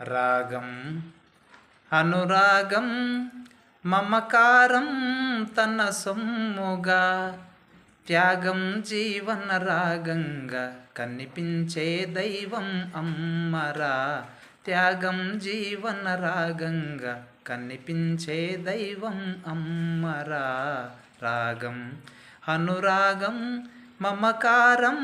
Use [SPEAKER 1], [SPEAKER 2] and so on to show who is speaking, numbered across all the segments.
[SPEAKER 1] రాగం అనురాగం మమకారం తన సొమ్ముగా త్యాగం జీవన రాగంగా కనిపించే దైవం అమ్మరా. త్యాగం జీవన రాగంగా కనిపించే దైవం అమ్మరా. రాగం అనురాగం మమకారం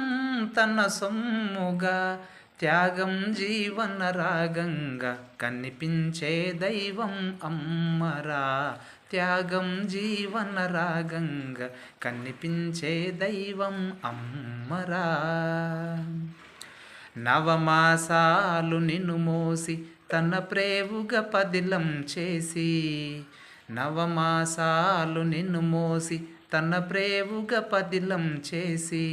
[SPEAKER 1] తన సొమ్ముగా త్యాగం జీవన రాగంగా కనిపించే దైవం అమ్మరా. త్యాగం జీవన రాగంగా కనిపించే దైవం అమ్మరా. నవమాసాలు నిన్ను మోసి తన ప్రేవుగా పదిలం చేసి నవమాసాలు నిన్ను మోసి తన ప్రేవుగ పదిలం చేసి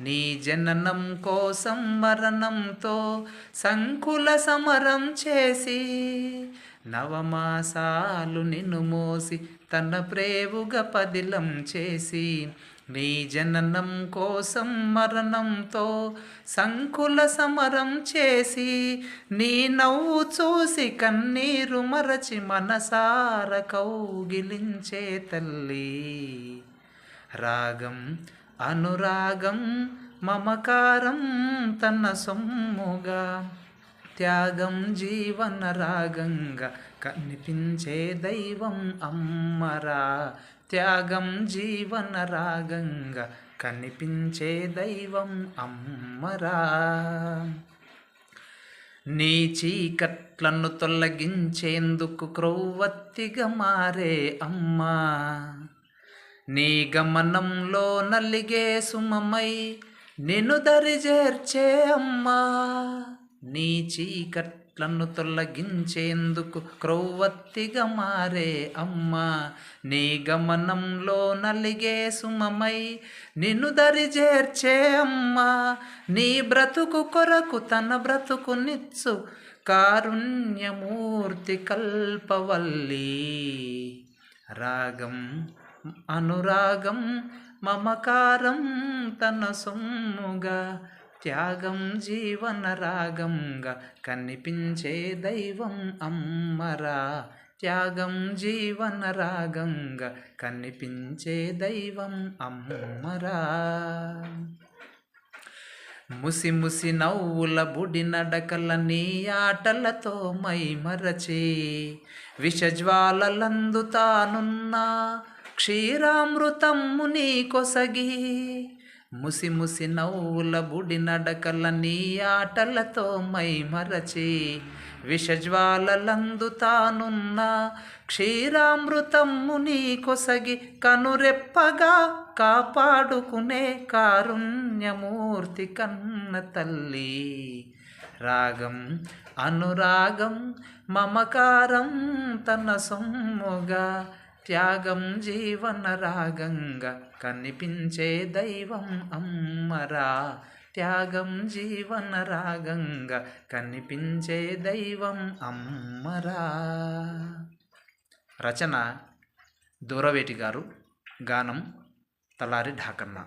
[SPEAKER 1] నీ జననం కోసం మరణంతో సంకుల సమరం చేసి నవమాసాలు నిన్ను మోసి తన ప్రేవుగ పదిలం చేసి నీ జననం కోసం మరణంతో సంకుల సమరం చేసి నీ నవ్వు చూసి కన్నీరు మరచి మనసార కౌగిలించే తల్లి. రాగం అనురాగం మమకారం తన సొమ్ముగా. త్యాగం జీవన రాగంగా కనిపించే దైవం అమ్మరా. త్యాగం జీవన రాగంగా కనిపించే దైవం అమ్మరా. నీ చీకట్లను తొలగించేందుకు క్రౌవత్తిగా మారే అమ్మా. నీ గమనంలో నలిగే సుమమై నిన్ను దరిజేర్చే అమ్మా. నీ చీకట్లను తొలగించేందుకు క్రౌవత్తిగా మారే అమ్మా. నీ గమనంలో నలిగే సుమమై నిన్ను దరిజేర్చే అమ్మా. నీ బ్రతుకు కొరకు తన బ్రతుకు నిచ్చు కారుణ్యమూర్తి కల్పవల్లి. రాగం అనురాగం మమకారం తన సొమ్ముగా త్యాగం జీవన రాగంగా కనిపించే దైవం అమ్మరా. త్యాగం జీవన రాగంగా కనిపించే దైవం అమ్మరా. ముసి ముసి నవ్వుల బుడి నడకల నీ ఆటలతో మై మరచి విషజ్వాలలందుతానున్నా క్షీరామృతము నీ కొసగి. ముసి ముసి నవ్వుల బుడి నడకల నీ ఆటలతో మై మరచి. విషజ్వాలలందుతానున్న క్షీరామృతము నీ కొసగి కనురెప్పగా కాపాడుకునే కారుణ్యమూర్తి కన్న తల్లి. రాగం అనురాగం మమకారం తన సొమ్ముగా త్యాగం జీవన రాగంగా కనిపించే దైవం అమ్మరా. త్యాగం జీవన రాగంగా కనిపించే దైవం అమ్మరా. రచన దూరవేటి గారు గానం తలారి ఢాకన్నా.